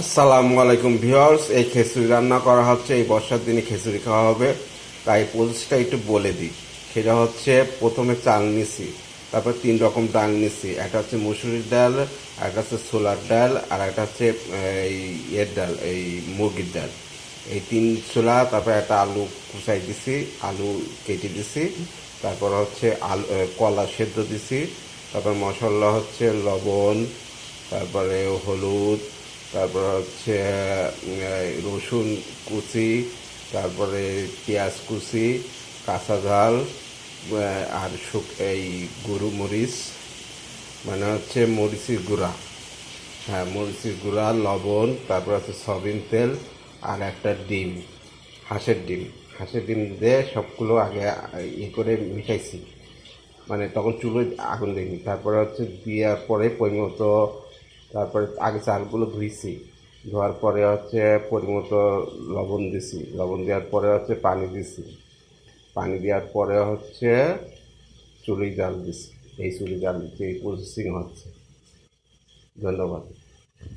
আসসালামু আলাইকুম ভিউয়ার্স, এই খিচুড়ি রান্না করা হচ্ছে, এই বর্ষার দিনে খিচুড়ি খাওয়া হবে। তাই প্রসেসটা একটু বলে দিই। সেটা হচ্ছে প্রথমে চাল নিছি, তারপর তিন রকম ডাল নিছি। একটা হচ্ছে মুসুরির ডাল, একটা হচ্ছে ছোলার ডাল, আর একটা হচ্ছে এই ইয়ের ডাল, এই মুরগির ডাল। এই তিন ছোলা, তারপর একটা আলু কুচাই দিছি, আলু কেটে দিছি, তারপর হচ্ছে আলু কলা সেদ্ধ দিছি, তারপর মশলা হচ্ছে লবণ, তারপরে হলুদ তারপর হচ্ছে রসুন কুচি, তারপরে পেঁয়াজ কুচি, কাঁচা ঝাল আর শুক, এই গরু মরিচ মানে হচ্ছে মরিচের গুঁড়া। হ্যাঁ মরিচের গুঁড়া, লবণ, তারপর হচ্ছে সয়াবিন তেল, আর একটা ডিম, হাঁসের ডিম। হাঁসের ডিম দিয়ে সবগুলো আগে ইয়ে করে মিশাইছি। মানে তখন চুলোয় আগুন দিইনি তারপরে হচ্ছে দেওয়ার পরে পরিমতো তারপরে আগে চালগুলো ধুইছি, ধোয়ার পরে হচ্ছে পরিমতো লবণ দিছি। লবণ দেওয়ার পরে হচ্ছে পানি দিছি। পানি দেওয়ার পরে হচ্ছে চুলি জাল দিছি। এই চুলি জাল দিচ্ছি এই প্রসেসিং হচ্ছে। ধন্যবাদ।